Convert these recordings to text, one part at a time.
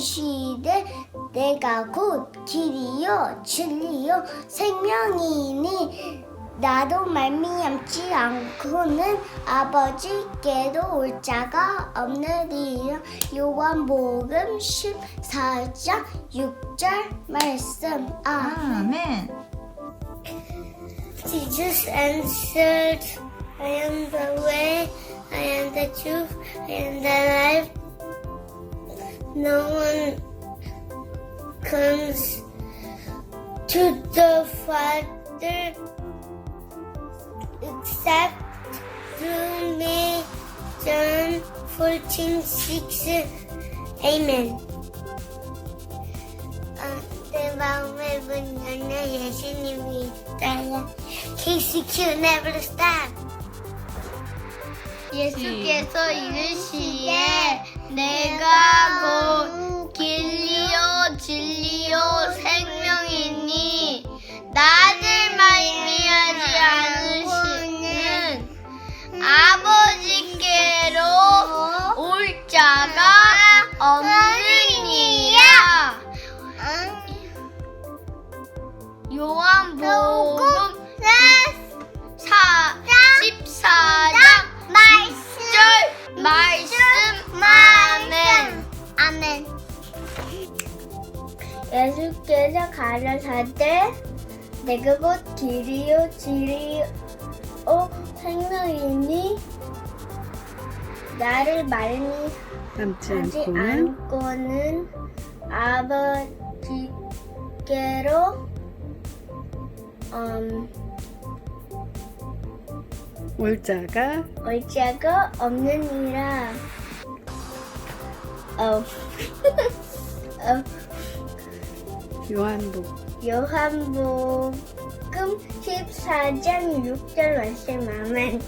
이르시되 내가 곧 길이요 진리요 생명이니 나도 말미암지 않고는 아버지께로 올 자가 없느니라 요한복음 14장 6절 말씀 아 아멘. Jesus answered, I am the way, I am the truth, I am the life. No one comes to the Father except through me. John 14, 6. Amen. 어, 내 마음의 문 열려 예수님이 있다요. KCQ never stop. 예수께서 이르시에 내가 곧 가라사대 내가 곧 길이요 진리요 생명이니 나를 말미하지 남지 않고는 않고는 아버지께로 음, 올 자가 올 자가 없느니라. 어, 어, 요한복 요한복음 14장 6절 말씀 아멘.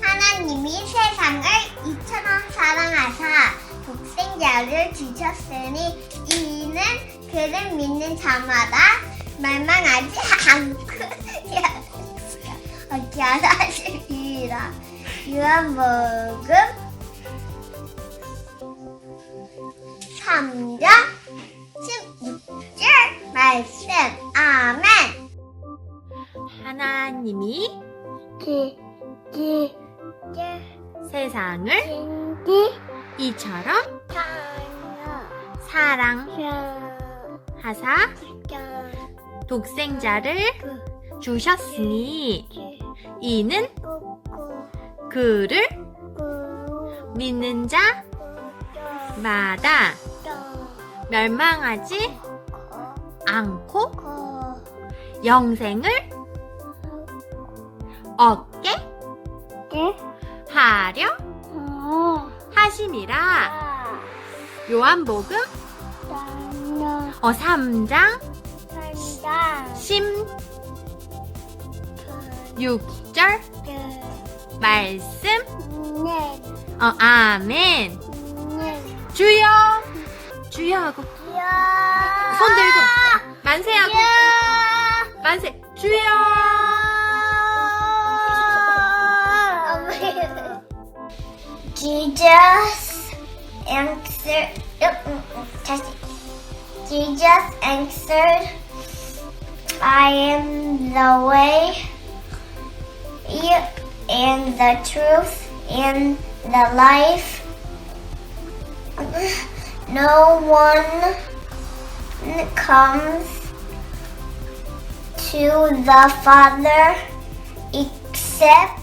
하나님이 세상을 이처럼 사랑하사 독생자를 주셨으니 이는 그를 믿는 자마다 멸망하지 않고 어찌 하시리라. 요한복음 3장 독생자를 주셨으니 이는 그를 꾸, 믿는 자마다 멸망하지 않고 코, 영생을 얻게 게, 하려 어, 하심이라. 아, 요한복음 어 3장 산다, 16절. 그, 말씀. 네, 어 아멘. 네, 주여. 주여 하고. 야, 손 들고. 만세 하고. 야, 만세. 주여. Jesus answered. Jesus answered, I am the way, and the truth, and the life. No one comes to the Father except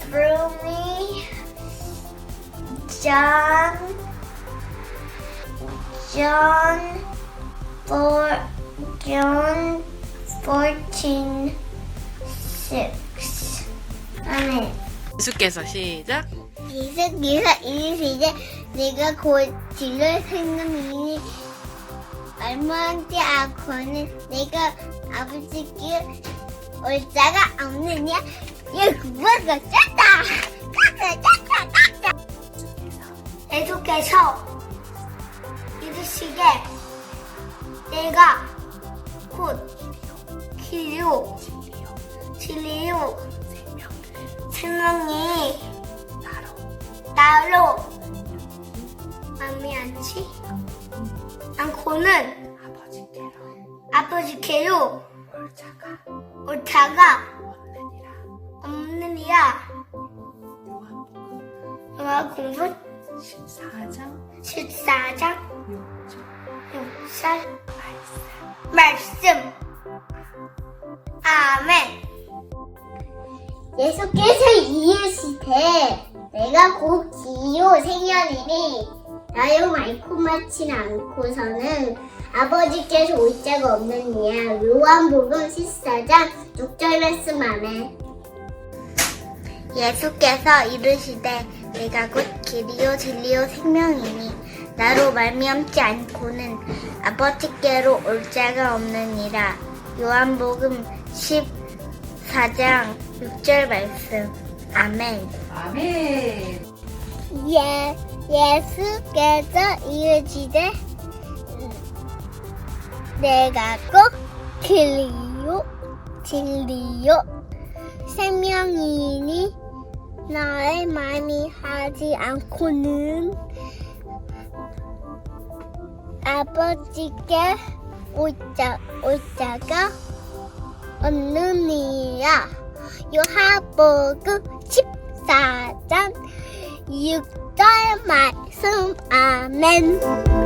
through me. John John four John fourteen six. 아멘. 예수께서 시작 예수께서 이르시되 내가 곧 진로의 생명이니 얼마지 않고는 내가 아버지께 올 자가 없느냐 이거 그거가 짰다 짰다 짰다 짰다 예수께서 이르시되 내가 곧 길이요 진리요 생명이 나로 마음이 않지? 않고는 아버지께로 올자가 옳다가 없느니라. 요한복음 요한공부 14장 14장 6절 6절 말씀. 아멘 예수께서 이으시되 내가 곧 기요 생년이니 나요 말코 맞지 않고서는 아버지께서 올 자가 없느니라 요한복음 14장 6절 말씀 아멘 예수께서 이르시되 내가 곧 길이요 진리요 생명이니 나로 말미암지 않고는 아버지께로 올 자가 없느니라. 요한복음 14장 6절 말씀. 아멘. 아멘. 예, 예수께서 이르시되 내가 꼭 길이요 진리요. 생명이니 나의 마음이 하지 않고는 아버지께 올자 올자가 없느니라. 요한복음 14장 6절 말씀. 아멘